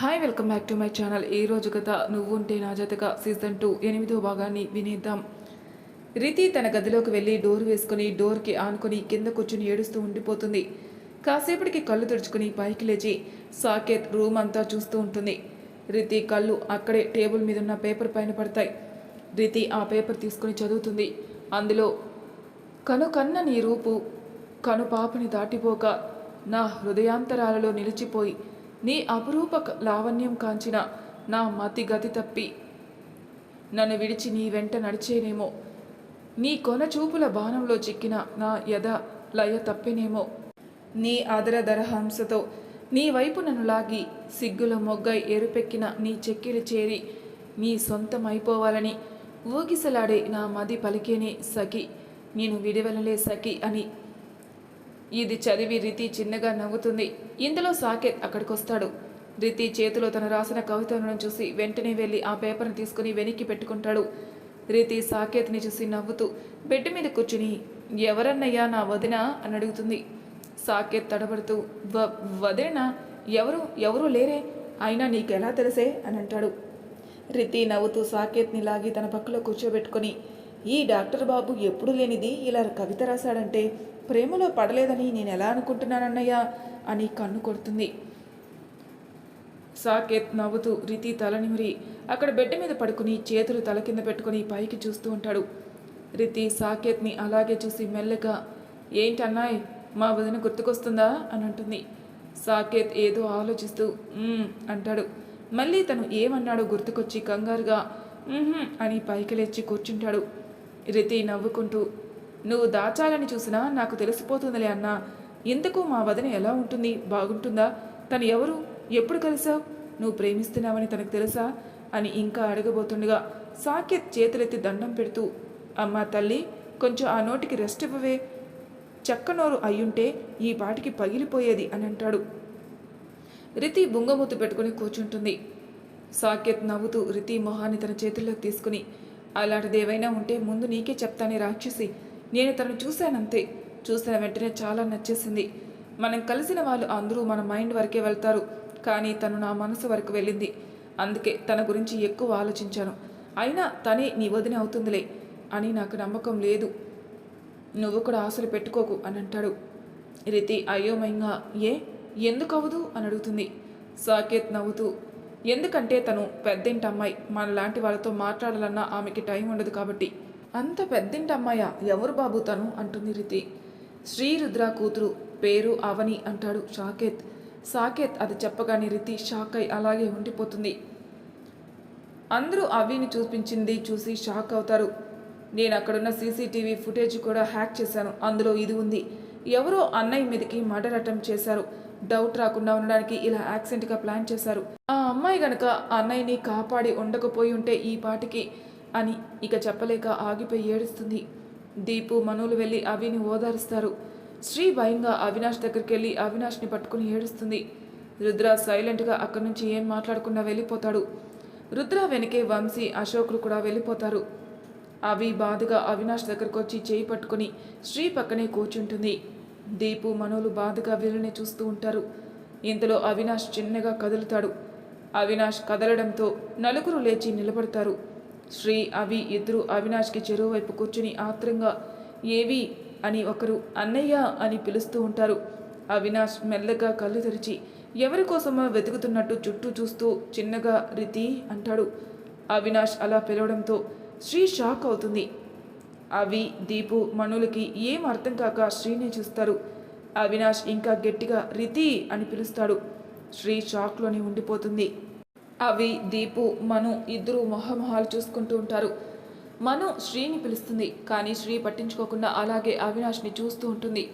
Hi welcome back to my channel ఈ రోజు కథ నువ్వుంటే నా జతగా సీజన్ టూ ఎనిమిదో భాగాన్ని వినేద్దాం. రితి తన గదిలోకి వెళ్ళి డోర్ వేసుకుని డోర్కి ఆనుకొని కింద కూర్చుని ఏడుస్తూ ఉండిపోతుంది. కాసేపటికి కళ్ళు తుడుచుకుని పైకి లేచి సాకేత్ రూమ్ అంతా చూస్తూ ఉంటుంది. రితి కళ్ళు అక్కడే టేబుల్ మీద ఉన్న పేపర్ పైన పడతాయి. రితి ఆ పేపర్ తీసుకుని చదువుతుంది. అందులో కను కన్న నీ రూపు కను పాపని దాటిపోక నా హృదయాంతరాలలో నిలిచిపోయి నీ అపురూప లావణ్యం కాంచిన నా మతి గతి తప్పి. నన్ను విడిచి నీ వెంట నడిచేనేమో. నీ కొన చూపుల బాణంలో చిక్కిన నా యద లయ తప్పినేమో. నీ అదరదర హంసతో నీ వైపు నన్ను లాగి సిగ్గుల మొగ్గై ఎరుపెక్కిన నీ చెక్కిలు చేరి నీ సొంతమైపోవాలని ఊగిసలాడే నా మది పలికేనే సఖి. నేను విడివలలే సఖి అని ఇది చదివి రితి చిన్నగా నవ్వుతుంది. ఇందులో సాకేత్ అక్కడికొస్తాడు. రితి చేతిలో తను రాసిన కవితలను చూసి వెంటనే వెళ్ళి ఆ పేపర్ని తీసుకుని వెనక్కి పెట్టుకుంటాడు. రీతి సాకేత్ని చూసి నవ్వుతూ బెడ్ మీద కూర్చుని ఎవరన్నయ్యా నా వదిన? అని అడుగుతుంది. సాకేత్ తడబడుతూ వ వదిన? ఎవరు ఎవరు లేరే? అయినా నీకెలా తెలిసే? అని అంటాడు. రితి నవ్వుతూ సాకేత్ని లాగి తన పక్కలో కూర్చోబెట్టుకొని ఈ డాక్టర్ బాబు ఎప్పుడు లేనిది? ఇలా కవిత రాశాడంటే ప్రేమలో పడలేదని నేను ఎలా అనుకుంటున్నానన్నయ్య అని కన్ను కొడుతుంది. సాకేత్ నవ్వుతూ రితి తలనిమిరి అక్కడ బెడ్ మీద పడుకుని చేతులు తల కింద పెట్టుకుని పైకి చూస్తూ ఉంటాడు. రితి సాకేత్ని అలాగే చూసి మెల్లగా ఏంటన్నాయ్ మా వదిన గుర్తుకొస్తుందా? అని అంటుంది. సాకేత్ ఏదో ఆలోచిస్తూ అంటాడు. మళ్ళీ తను ఏమన్నాడో గుర్తుకొచ్చి కంగారుగా అని పైకి లేచి కూర్చుంటాడు. రితి నవ్వుకుంటూ నువ్వు దాచాలని చూసినా నాకు తెలిసిపోతుందిలే అన్నా. ఇంతకు మా వదిన ఎలా ఉంటుంది? బాగుంటుందా? తను ఎవరు? ఎప్పుడు కలిసావు? నువ్వు ప్రేమిస్తున్నావని తనకు తెలుసా? అని ఇంకా అడగబోతుండగా సాకేత్ చేతులెత్తి దండం పెడుతూ అమ్మా తల్లి కొంచెం ఆ నోటికి రెస్ట్ ఇవ్వవే. చక్కనోరు అయ్యుంటే ఈ పాటికి పగిలిపోయేది అని అంటాడు. రితి బుంగమూతు పెట్టుకుని కూర్చుంటుంది. సాకేత్ నవ్వుతూ రితి మొహాన్ని తన చేతుల్లోకి తీసుకుని అలాంటిది ఏవైనా ఉంటే ముందు నీకే చెప్తానే రాక్షసి. నేను తను చూశానంతే. చూసిన వెంటనే చాలా నచ్చేసింది. మనం కలిసిన వాళ్ళు అందరూ మన మైండ్ వరకే వెళ్తారు. కానీ తను నా మనసు వరకు వెళ్ళింది. అందుకే తన గురించి ఎక్కువ ఆలోచించాను. అయినా తనే నీ వదిన అవుతుందిలే అని నాకు నమ్మకం లేదు. నువ్వు కూడా ఆశలు పెట్టుకోకు అని అంటాడు. రితి అయోమయంగా ఏ? ఎందుకు అవదు అని అడుగుతుంది. సాకేత్ నవ్వుతూ ఎందుకంటే తను పెద్దింటి అమ్మాయి. మనలాంటి వాళ్ళతో మాట్లాడాలన్నా ఆమెకి టైం ఉండదు కాబట్టి. అంత పెద్దింటి అమ్మాయా ఎవరు బాబు తను? అంటుంది రితి. శ్రీరుద్ర కూతురు పేరు అవని అంటాడు షాకేత్. సాకేత్ అది చెప్పగానే రితి షాక్ అయి అలాగే ఉండిపోతుంది. అందరూ అవిని చూపించింది చూసి షాక్ అవుతారు. నేను అక్కడున్న సీసీటీవీ ఫుటేజ్ కూడా హ్యాక్ చేశాను. అందులో ఇది ఉంది. ఎవరో అన్నయ్య మీదకి మర్డర్ అటెంప్ట్ చేశారు. డౌట్ రాకుండా ఉండడానికి ఇలా యాక్సిడెంట్గా ప్లాన్ చేశారు. ఆ అమ్మాయి గనక అన్నయ్యని కాపాడి ఉండకపోయి ఉంటే ఈ పాటికి అని ఇక చెప్పలేక ఆగిపోయి ఏడుస్తుంది. దీపు మనులు వెళ్ళి అవిని ఓదారుస్తారు. శ్రీ భయంగా అవినాష్ దగ్గరికి వెళ్ళి అవినాష్ని పట్టుకుని ఏడుస్తుంది. రుద్ర సైలెంట్గా అక్కడి నుంచి ఏం మాట్లాడకుండా వెళ్ళిపోతాడు. రుద్ర వెనకే వంశీ అశోకులు కూడా వెళ్ళిపోతారు. అవి బాధగా అవినాష్ దగ్గరకు వచ్చి చేయి పట్టుకుని శ్రీ పక్కనే కూర్చుంటుంది. దీపు మనోలు బాధగా వీళ్ళని చూస్తూ ఉంటారు. ఇంతలో అవినాష్ చిన్నగా కదులుతాడు. అవినాష్ కదలడంతో నలుగురు లేచి నిలబడతారు. శ్రీ అవి ఇద్దరు అవినాష్కి చెరువు వైపు కూర్చుని ఆత్రంగా ఏవి? అని ఒకరు అన్నయ్య అని పిలుస్తూ ఉంటారు. అవినాష్ మెల్లగా కళ్ళు తెరిచి ఎవరి కోసమో వెతుకుతున్నట్టు చుట్టూ చూస్తూ చిన్నగా రితి అంటాడు. అవినాష్ అలా పిలవడంతో శ్రీ షాక్ అవుతుంది. అవి దీపు మనులకి ఏం అర్థం కాక శ్రీని చూస్తారు. అవినాష్ ఇంకా గట్టిగా రితి అని పిలుస్తాడు. శ్రీ షాక్లోనే ఉండిపోతుంది. అవి దీపు మను ఇద్దరు మొహమొహాలు చూసుకుంటూ ఉంటారు. మను శ్రీని పిలుస్తుంది కానీ శ్రీ పట్టించుకోకుండా అలాగే అవినాష్ని చూస్తూ ఉంటుంది.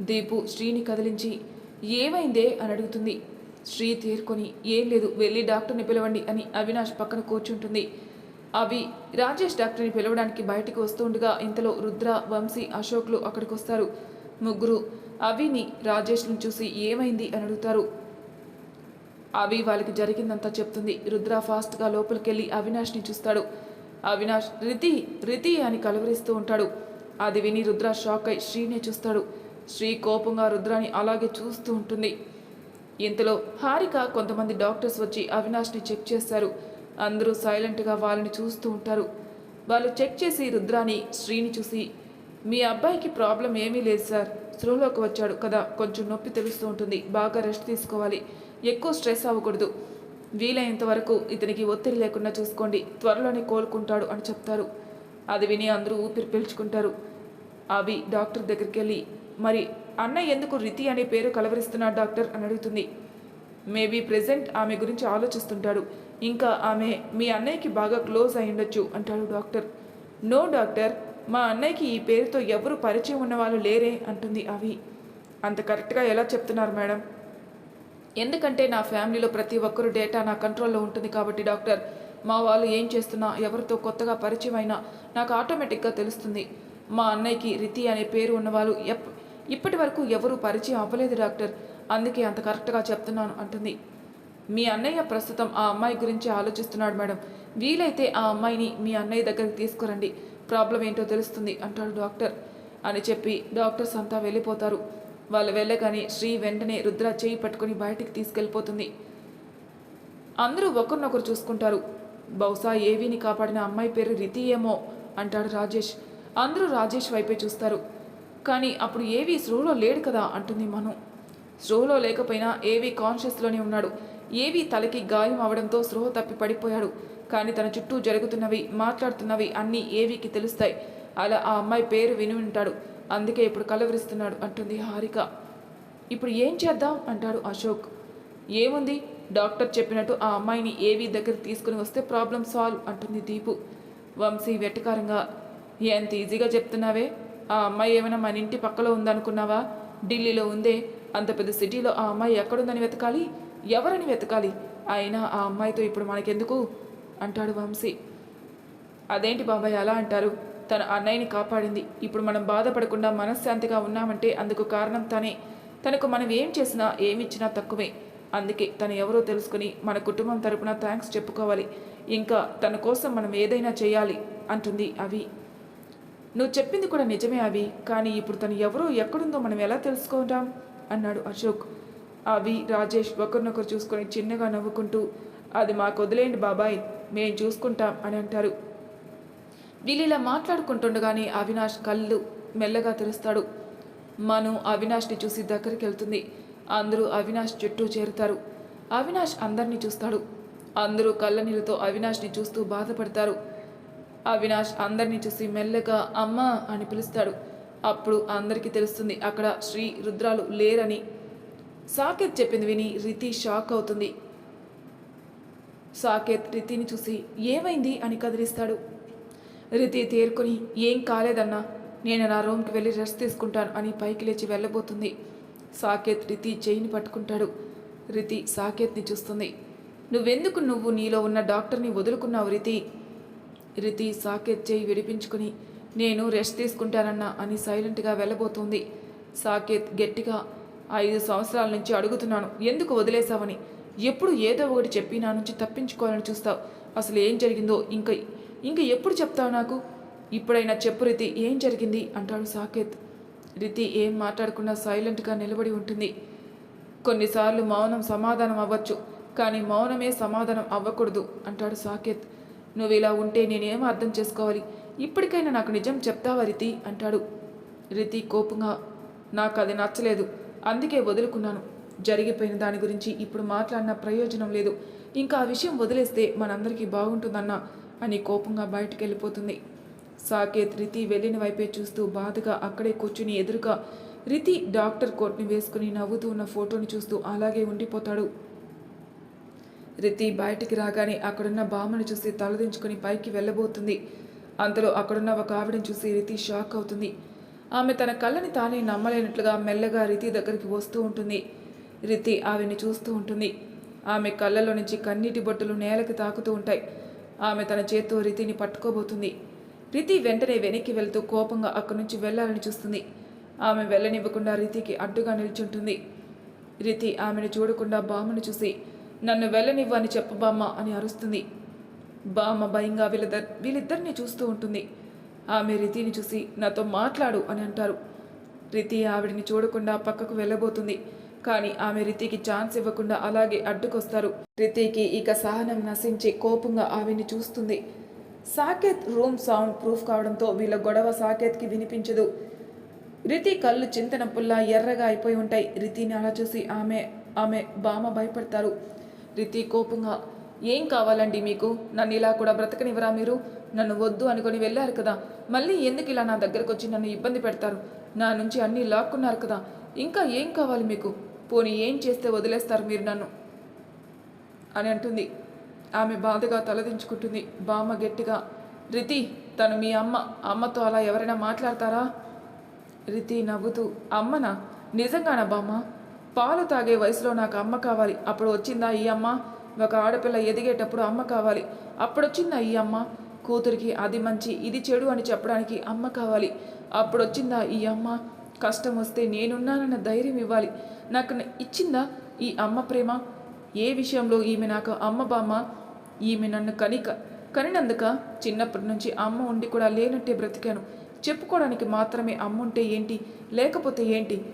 దీపు శ్రీని కదిలించి ఏమైందే? అని అడుగుతుంది. శ్రీ తీరుకొని ఏం లేదు వెళ్ళి డాక్టర్ని పిలవండి అని అవినాష్ పక్కన కూర్చుంటుంది. అవి రాజేష్ డాక్టర్ని పిలవడానికి బయటికి వస్తుండగా ఇంతలో రుద్ర వంశీ అశోక్లు అక్కడికి వస్తారు ముగ్గురు అవిని రాజేష్ని చూసి ఏమైంది? అని అడుగుతారు. అవి వాళ్ళకి జరిగిందంతా చెప్తుంది. రుద్ర ఫాస్ట్గా లోపలికెళ్ళి అవినాష్ని చూస్తాడు. అవినాష్ రితి రితి అని కలవరిస్తూ ఉంటాడు. అది విని రుద్ర షాక్ అయి శ్రీనే చూస్తాడు. శ్రీ కోపంగా రుద్రాని అలాగే చూస్తూ ఉంటుంది. ఇంతలో హారిక కొంతమంది డాక్టర్స్ వచ్చి అవినాష్ని చెక్ చేస్తారు. అందరూ సైలెంట్గా వాళ్ళని చూస్తూ ఉంటారు. వాళ్ళు చెక్ చేసి రుద్రాని శ్రీని చూసి మీ అబ్బాయికి ప్రాబ్లం ఏమీ లేదు సార్. స్లోలోకి వచ్చాడు కదా. కొంచెం నొప్పి తెలుస్తూ ఉంటుంది. బాగా రెస్ట్ తీసుకోవాలి. ఎక్కువ స్ట్రెస్ అవ్వకూడదు. వీలైనంత వరకు ఇతనికి ఒత్తిడి లేకుండా చూసుకోండి. త్వరలోనే కోలుకుంటాడు అని చెప్తారు. అది విని అందరూ ఊపిరి పీల్చుకుంటారు. అవి డాక్టర్ దగ్గరికి వెళ్ళి మరి అన్న ఎందుకు రితి అనే పేరు కలవరిస్తున్నాడు డాక్టర్? అని అడుగుతుంది. మేబీ ప్రెజెంట్ ఆమె గురించి ఆలోచిస్తుంటాడు. ఇంకా ఆమె మీ అన్నయ్యకి బాగా క్లోజ్ అయి ఉండొచ్చు అంటాడు డాక్టర్. నో డాక్టర్ మా అన్నయ్యకి ఈ పేరుతో ఎవరు పరిచయం ఉన్నవాళ్ళు లేరే అంటుంది అవి అంత కరెక్ట్గా ఎలా చెప్తున్నారు మేడం? ఎందుకంటే నా ఫ్యామిలీలో ప్రతి ఒక్కరు డేటా నా కంట్రోల్లో ఉంటుంది కాబట్టి డాక్టర్ మా వాళ్ళు ఏం చేస్తున్నా ఎవరితో కొత్తగా పరిచయం అయినా నాకు ఆటోమేటిక్గా తెలుస్తుంది. మా అన్నయ్యకి రితి అనే పేరు ఉన్నవాళ్ళు ఎప్ ఇప్పటి వరకు ఎవరు పరిచయం అవ్వలేదు డాక్టర్. అందుకే అంత కరెక్ట్గా చెప్తున్నాను అంటుంది. మీ అన్నయ్య ప్రస్తుతం ఆ అమ్మాయి గురించి ఆలోచిస్తున్నాడు మేడం. వీలైతే ఆ అమ్మాయిని మీ అన్నయ్య దగ్గరికి తీసుకురండి. ప్రాబ్లం ఏంటో తెలుస్తుంది అంటాడు డాక్టర్. అని చెప్పి డాక్టర్స్ అంతా వెళ్ళిపోతారు. వాళ్ళు వెళ్ళగానే శ్రీ వెంటనే రుద్ర చేయి పట్టుకొని బయటికి తీసుకెళ్ళిపోతుంది. అందరూ ఒకరినొకరు చూసుకుంటారు. బహుశా ఏవీని కాపాడిన అమ్మాయి పేరు రితి ఏమో అంటాడు రాజేష్. అందరూ రాజేష్ వైపే చూస్తారు. కానీ అప్పుడు ఏవి స్లోలో లేడు కదా అంటుంది మను. స్లోలో లేకపోయినా ఏవి కాన్షియస్లోనే ఉన్నాడు. ఏవి తలకి గాయం అవడంతో స్పృహ తప్పి పడిపోయాడు. కానీ తన చుట్టూ జరుగుతున్నవి మాట్లాడుతున్నవి అన్నీ ఏవికి తెలుస్తాయి. అలా ఆ అమ్మాయి పేరు విని ఉంటాడు. అందుకే ఇప్పుడు కలవరిస్తున్నాడు అంటుంది హారిక. ఇప్పుడు ఏం చేద్దాం? అంటాడు అశోక్. ఏముంది? డాక్టర్ చెప్పినట్టు ఆ అమ్మాయిని ఏవి దగ్గర తీసుకుని వస్తే ప్రాబ్లం సాల్వ్ అంటుంది దీపు. వంశీ వెటకారంగా ఎంత ఈజీగా చెప్తున్నావే? ఆ అమ్మాయి ఏమైనా మన ఇంటి పక్కలో ఉందనుకున్నావా? ఢిల్లీలో ఉందే. అంత పెద్ద సిటీలో ఆ అమ్మాయి ఎక్కడుందని వెతకాలి? ఎవరని వెతకాలి? అయినా ఆ అమ్మాయితో ఇప్పుడు మనకెందుకు? అంటాడు వంశీ. అదేంటి బాబాయ్ అలా అంటారు? తన అన్నయ్యని కాపాడింది. ఇప్పుడు మనం బాధపడకుండా మనశ్శాంతిగా ఉన్నామంటే అందుకు కారణం తనే. తనకు మనం ఏం చేసినా ఏమిచ్చినా తక్కువే. అందుకే తను ఎవరో తెలుసుకుని మన కుటుంబం తరపున థ్యాంక్స్ చెప్పుకోవాలి. ఇంకా తన కోసం మనం ఏదైనా చేయాలి అంటుంది అవి. నువ్వు చెప్పింది కూడా నిజమే అవి కానీ ఇప్పుడు తను ఎవరో ఎక్కడుందో మనం ఎలా తెలుసుకుంటాం అన్నాడు అశోక్. అవి రాజేష్ ఒకరినొకరు చూసుకొని చిన్నగా నవ్వుకుంటూ అది మాకు వదిలేయండి బాబాయ్ మేం చూసుకుంటాం అని అంటారు. వీళ్ళిలా మాట్లాడుకుంటుండగానే అవినాష్ కళ్ళు మెల్లగా తెరుస్తాడు. మను అవినాష్ని చూసి దగ్గరికి వెళ్తుంది అందరూ అవినాష్ చుట్టూ చేరుతారు. అవినాష్ అందరినీ చూస్తాడు. అందరూ కళ్ళనీళ్ళతో అవినాష్ని చూస్తూ బాధపడతారు. అవినాష్ అందరినీ చూసి మెల్లగా అమ్మా అని పిలుస్తాడు. అప్పుడు అందరికీ తెలుస్తుంది అక్కడ శ్రీ రుద్రాలు లేరని. సాకేత్ చెప్పింది విని రితి షాక్ అవుతుంది. సాకేత్ రితిని చూసి ఏమైంది అని కదిలిస్తాడు. రితి తేరుకొని ఏం కాలేదన్నా నేను నా రూమ్కి వెళ్ళి రెస్ట్ తీసుకుంటాను అని పైకి లేచి వెళ్ళబోతుంది. సాకేత్ రితి చేయిని పట్టుకుంటాడు. రితి సాకేత్ని చూస్తుంది. నువ్వెందుకు నువ్వు నీలో ఉన్న డాక్టర్ని వదులుకున్నావు రితి రితి సాకేత్ చేయి విడిపించుకుని నేను రెస్ట్ తీసుకుంటానన్నా అని సైలెంట్గా వెళ్ళబోతుంది. సాకేత్ గట్టిగా ఐదు సంవత్సరాల నుంచి అడుగుతున్నాను ఎందుకు వదిలేశావని? ఎప్పుడు ఏదో ఒకటి చెప్పి నా నుంచి తప్పించుకోవాలని చూస్తావు. అసలు ఏం జరిగిందో ఇంకా ఇంక ఎప్పుడు చెప్తావు నాకు? ఇప్పుడైనా చెప్పు రితి ఏం జరిగింది? అంటాడు సాకేత్. రితి ఏం మాట్లాడకుండా సైలెంట్గా నిలబడి ఉంటుంది. కొన్నిసార్లు మౌనం సమాధానం అవ్వచ్చు కానీ మౌనమే సమాధానం అవ్వకూడదు అంటాడు సాకేత్. నువ్వు ఇలా ఉంటే నేనేం అర్థం చేసుకోవాలి? ఇప్పటికైనా నాకు నిజం చెప్తావా రితి? అంటాడు. రితి కోపంగా నాకు అది నచ్చలేదు అందుకే వదులుకున్నాను. జరిగిపోయిన దాని గురించి ఇప్పుడు మాట్లాడిన ప్రయోజనం లేదు. ఇంకా ఆ విషయం వదిలేస్తే మనందరికీ బాగుంటుందన్నా. అని కోపంగా బయటికి వెళ్ళిపోతుంది సాకేత్ రితి వెళ్ళిన వైపే చూస్తూ బాధగా అక్కడే కూర్చుని ఎదురుగా రితి డాక్టర్ కోట్ని వేసుకుని నవ్వుతూ ఉన్న ఫోటోని చూస్తూ అలాగే ఉండిపోతాడు. రితి బయటికి రాగానే అక్కడున్న బామ్మను చూసి తలదించుకుని పైకి వెళ్ళబోతుంది. అంతలో అక్కడున్న ఒక ఆవిడని చూసి రితి షాక్ అవుతుంది. ఆమె తన కళ్ళని తానే నమ్మలేనట్లుగా మెల్లగా రితి దగ్గరికి వస్తూ ఉంటుంది. రితి ఆవిని చూస్తూ ఉంటుంది. ఆమె కళ్ళలో నుంచి కన్నీటి బొట్టులు నేలకి తాకుతూ ఉంటాయి. ఆమె తన చేత్తో రితిని పట్టుకోబోతుంది. రితి వెంటనే వెనక్కి వెళ్తూ కోపంగా అక్కడి నుంచి వెళ్ళాలని చూస్తుంది. ఆమె వెళ్ళనివ్వకుండా రితికి అడ్డుగా నిల్చుంటుంది. రితి ఆమెను చూడకుండా బామ్మను చూసి నన్ను వెళ్ళనివ్వని చెప్పు బామ్మ అని అరుస్తుంది. బామ్మ భయంగా వీళ్ళిద్దరు వీళ్ళిద్దరిని చూస్తూ ఉంటుంది. ఆమె రితిని చూసి నాతో మాట్లాడు అని అంటారు. రితి ఆవిడిని చూడకుండా పక్కకు వెళ్ళబోతుంది. కానీ ఆమె రితికి ఛాన్స్ ఇవ్వకుండా అలాగే అడ్డుకొస్తారు. రితికి ఇక సహనం నశించి కోపంగా ఆమెని చూస్తుంది. సాకేత్ రూమ్ సౌండ్ ప్రూఫ్ కావడంతో వీళ్ళ గొడవ సాకేత్కి వినిపించదు. రితి కళ్ళు చింతన పుల్ల ఎర్రగా అయిపోయి ఉంటాయి. రితిని అలా చూసి ఆమె ఆమె బామ భయపడతారు. రితి కోపంగా ఏం కావాలండి మీకు? నన్ను ఇలా కూడా బ్రతకనివ్వరా మీరు? నన్ను వద్దు అనుకొని వెళ్ళారు కదా. మళ్ళీ ఎందుకు ఇలా నా దగ్గరకు వచ్చి నన్ను ఇబ్బంది పెడతారు? నా నుంచి అన్నీ లాక్కున్నారు కదా. ఇంకా ఏం కావాలి మీకు? పోనీ ఏం చేస్తే వదిలేస్తారు మీరు నన్ను? అని అంటుంది. ఆమె బాధగా తలదించుకుంటుంది. బామ్మ గట్టిగా రితి తను మీ అమ్మ అమ్మతో అలా ఎవరైనా మాట్లాడతారా? రితి నవ్వుతూ అమ్మనా? నిజంగానా బామ్మ? పాలు తాగే వయసులో నాకు అమ్మ కావాలి. అప్పుడు వచ్చిందా ఈ అమ్మ? ఒక ఆడపిల్ల ఎదిగేటప్పుడు అమ్మ కావాలి. అప్పుడు వచ్చిందా ఈ అమ్మ? కూతురికి అది మంచి ఇది చెడు అని చెప్పడానికి అమ్మ కావాలి. అప్పుడు వచ్చిందా ఈ అమ్మ? కష్టం వస్తే నేనున్నానన్న ధైర్యం ఇవ్వాలి. నాకు ఇచ్చిందా ఈ అమ్మ ప్రేమ? ఏ విషయంలో ఈమె నాకు అమ్మ బామ్మ? ఈమె నన్ను కనిక కనినందుక చిన్నప్పటి నుంచి అమ్మ ఉండి కూడా లేనట్టే బ్రతికాను. చెప్పుకోవడానికి మాత్రమే అమ్మ ఉంటే ఏంటి? లేకపోతే ఏంటి?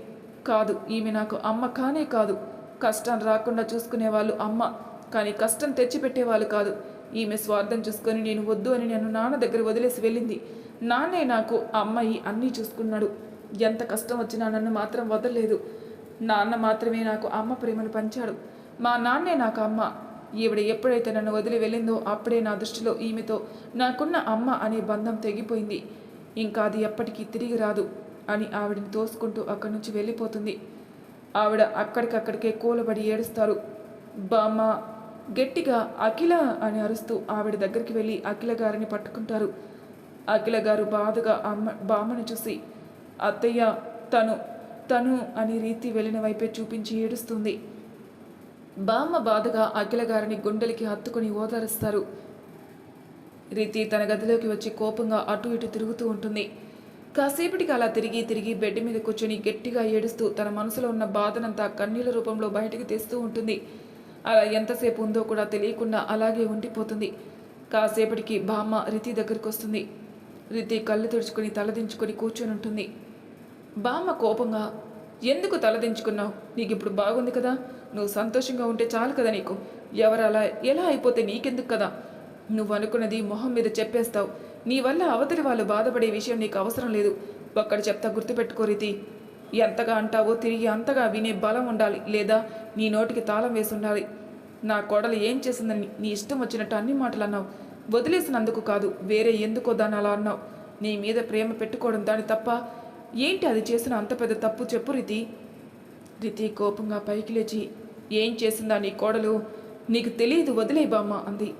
కాదు ఈమె నాకు అమ్మ కానే కాదు. కష్టం రాకుండా చూసుకునేవాళ్ళు అమ్మ. కానీ కష్టం తెచ్చిపెట్టేవాళ్ళు కాదు. ఈమె స్వార్థం చూసుకొని నేను వద్దు అని నన్ను నాన్న దగ్గర వదిలేసి వెళ్ళింది. నాన్నే నాకు అమ్మాయి అన్నీ చూసుకున్నాడు. ఎంత కష్టం వచ్చినా నన్ను మాత్రం వదలలేదు. నాన్న మాత్రమే నాకు అమ్మ ప్రేమను పంచాడు. మా నాన్నే నాకు అమ్మ. ఈవిడ ఎప్పుడైతే నన్ను వదిలి వెళ్ళిందో అప్పుడే నా దృష్టిలో ఈమెతో నాకున్న అమ్మ అనే బంధం తెగిపోయింది. ఇంకా అది ఎప్పటికీ తిరిగి రాదు అని ఆవిడని తోసుకుంటూ అక్కడి నుంచి వెళ్ళిపోతుంది. ఆవిడ అక్కడికక్కడికే కూలబడి ఏడుస్తారు. బామ్మ గట్టిగా అఖిల అని అరుస్తూ ఆవిడ దగ్గరికి వెళ్ళి అఖిల గారిని పట్టుకుంటారు. అఖిల గారు బాధగా అమ్మ బామ్మను చూసి అత్తయ్య తను తను అని రీతి వెళ్ళిన వైపే చూపించి ఏడుస్తుంది. బామ్మ బాధగా అఖిల గారిని గుండెలకి హత్తుకుని ఓదారుస్తారు. రీతి తన గదిలోకి వచ్చి కోపంగా అటు ఇటు తిరుగుతూ ఉంటుంది. కాసేపటికి అలా తిరిగి తిరిగి బెడ్ మీద కూర్చొని గట్టిగా ఏడుస్తూ తన మనసులో ఉన్న బాధనంతా కన్నీళ్ళ రూపంలో బయటికి తెస్తూ ఉంటుంది. అలా ఎంతసేపు ఉందో కూడా తెలియకుండా అలాగే ఉండిపోతుంది. కాసేపటికి బామ్మ రితి దగ్గరికి వస్తుంది. రితి కళ్ళు తుడుచుకొని తలదించుకొని కూర్చొని ఉంటుంది బామ్మ కోపంగా ఎందుకు తలదించుకున్నావు? నీకు ఇప్పుడు బాగుంది కదా. నువ్వు సంతోషంగా ఉంటే చాలు కదా నీకు. ఎవరు అలా ఎలా అయిపోతే నీకెందుకు కదా? నువ్వు అనుకున్నది మొహం మీద చెప్పేస్తావు. నీ వల్ల అవతలి వాళ్ళు బాధపడే విషయం నీకు అవసరం లేదు. ఒక్కడ చెప్తా గుర్తుపెట్టుకో రీతి. ఎంతగా అంటావో తిరిగి అంతగా వినే బలం ఉండాలి. లేదా నీ నోటికి తాళం వేసి ఉండాలి. నా కోడలు ఏం చేసిందని నీ ఇష్టం వచ్చినట్టు అన్ని మాటలు అన్నావు వదిలేసినందుకు కాదు వేరే ఎందుకో దాన్ని అలా అన్నావు. నీ మీద ప్రేమ పెట్టుకోవడం దాని తప్ప ఏంటి అది చేసిన అంత పెద్ద తప్పు చెప్పు రితి. రితి కోపంగా పైకి లేచి ఏం చేసిందా నీ కోడలు? నీకు తెలియదు వదిలే బామ్మ అంది.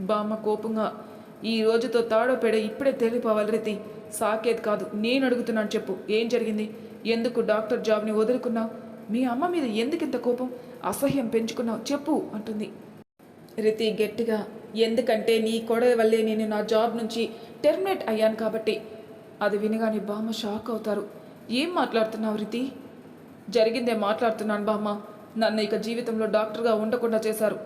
బామ్మ కోపంగా ఈ రోజుతో తాడో పెడ ఇప్పుడే తేలిపోవాలి రితి. సాకేత్ కాదు నేను అడుగుతున్నాను చెప్పు. ఏం జరిగింది? ఎందుకు డాక్టర్ జాబ్ని వదులుకున్నావు? మీ అమ్మ మీద ఎందుకు ఇంత కోపం? అసహ్యం పెంచుకున్నావు చెప్పు అంటుంది. రితి గట్టిగా ఎందుకంటే నీ కొడవ వల్లే నేను నా జాబ్ నుంచి టెర్మినేట్ అయ్యాను కాబట్టి. అది వినగానే బామ్మ షాక్ అవుతారు. ఏం మాట్లాడుతున్నావు రితి? జరిగిందే మాట్లాడుతున్నాను బామ్మ. నన్ను ఇక జీవితంలో డాక్టర్గా ఉండకుండా చేశారు.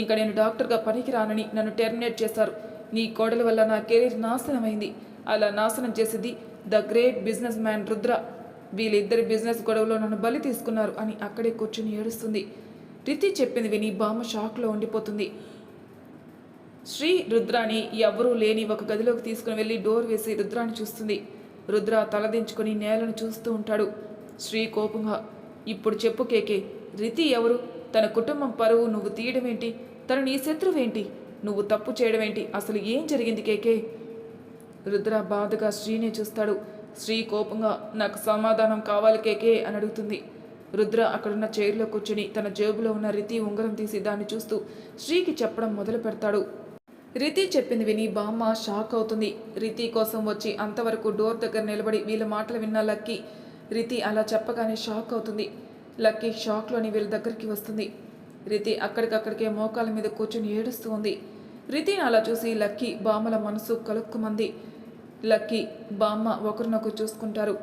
ఇంకా నేను డాక్టర్గా పనికిరానని నన్ను టెర్మినేట్ చేశారు. నీ కోడల వల్ల నా కెరీర్ నాశనమైంది. అలా నాశనం చేసేది the great business man Rudra. వీళ్ళిద్దరి బిజినెస్ గొడవలో నన్ను బలి తీసుకున్నారు అని అక్కడే కూర్చుని ఏడుస్తుంది. రితి చెప్పింది విని బామ్మ షాక్లో ఉండిపోతుంది. శ్రీ రుద్రాని ఎవ్వరూ లేని ఒక గదిలోకి తీసుకుని వెళ్ళి డోర్ వేసి రుద్రాన్ని చూస్తుంది. రుద్ర తలదించుకొని నేలను చూస్తూ ఉంటాడు. శ్రీ కోపంగా ఇప్పుడు చెప్పు కేకే రితి ఎవరు? తన కుటుంబం పరువు నువ్వు తీయడమేంటి? తను నీ శత్రువేంటి? నువ్వు తప్పు చేయడమేంటి? అసలు ఏం జరిగింది కేకే? రుద్ర బాధగా శ్రీనే చూస్తాడు. శ్రీ కోపంగా నాకు సమాధానం కావాలి కేకే అని అడుగుతుంది. రుద్ర అక్కడున్న చైర్లో కూర్చుని తన జేబులో ఉన్న రితి ఉంగరం తీసి దాన్ని చూస్తూ శ్రీకి చెప్పడం మొదలు పెడతాడు రితి చెప్పింది విని బామ్మ షాక్ అవుతుంది. రితి కోసం వచ్చి అంతవరకు డోర్ దగ్గర నిలబడి వీళ్ళ మాటలు విన్న లక్కీ. రితి అలా చెప్పగానే షాక్ అవుతుంది. లక్కీ షాక్లోని వీళ్ళ దగ్గరికి వస్తుంది. రితి అక్కడికక్కడికే మోకాల మీద కూర్చుని ఏడుస్తూ ఉంది. రితిని అలా చూసి లక్కీ బామ్మల మనసు కలుక్కుమంది. లక్కీ బామ్మ ఒకరినొకరు చూసుకుంటారు.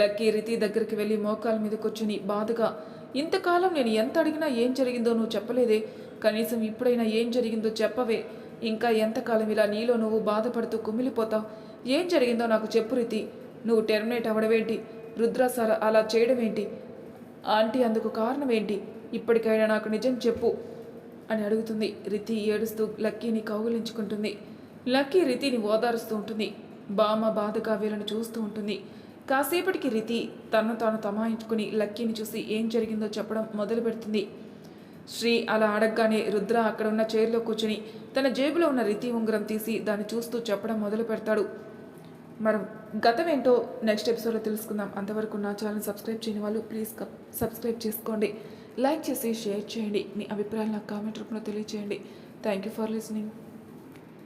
లక్కీ రితి దగ్గరికి వెళ్ళి మోకాల మీద కూర్చుని బాధగా ఇంతకాలం నేను ఎంత అడిగినా ఏం జరిగిందో నువ్వు చెప్పలేదే. కనీసం ఇప్పుడైనా ఏం జరిగిందో చెప్పవే. ఇంకా ఎంతకాలం ఇలా నీలో నువ్వు బాధపడుతూ కుమిలిపోతావు? ఏం జరిగిందో నాకు చెప్పు రీతి. నువ్వు టెర్మినేట్ అవడమేంటి? రుద్ర సార్ అలా చేయడం ఏంటి ఆంటీ అందుకు కారణం ఏంటి ఇప్పటికైనా నాకు నిజం చెప్పు అని అడుగుతుంది. రితి ఏడుస్తూ లక్కీని కౌగులించుకుంటుంది. లక్కీ రితిని ఓదారుస్తూ ఉంటుంది. బామ్మ బాధగా వీళ్ళని చూస్తూ ఉంటుంది. కాసేపటికి రితి తనను తాను తమాయించుకుని లక్కీని చూసి ఏం జరిగిందో చెప్పడం మొదలు పెడుతుంది శ్రీ అలా అడగగానే రుద్ర అక్కడ ఉన్న చైర్లో కూర్చుని తన జేబులో ఉన్న రితి ఉంగరం తీసి దాన్ని చూస్తూ చెప్పడం మొదలు పెడతాడు. మనం గతం ఏంటో నెక్స్ట్ ఎపిసోడ్లో తెలుసుకుందాం. అంతవరకు నా ఛానల్ సబ్స్క్రైబ్ చేయని వాళ్ళు ప్లీజ్ సబ్స్క్రైబ్ చేసుకోండి. లైక్ చేసి షేర్ చేయండి. మీ అభిప్రాయాలు నాకు కామెంట్ రూపంలో తెలియచేయండి. Thank you for listening.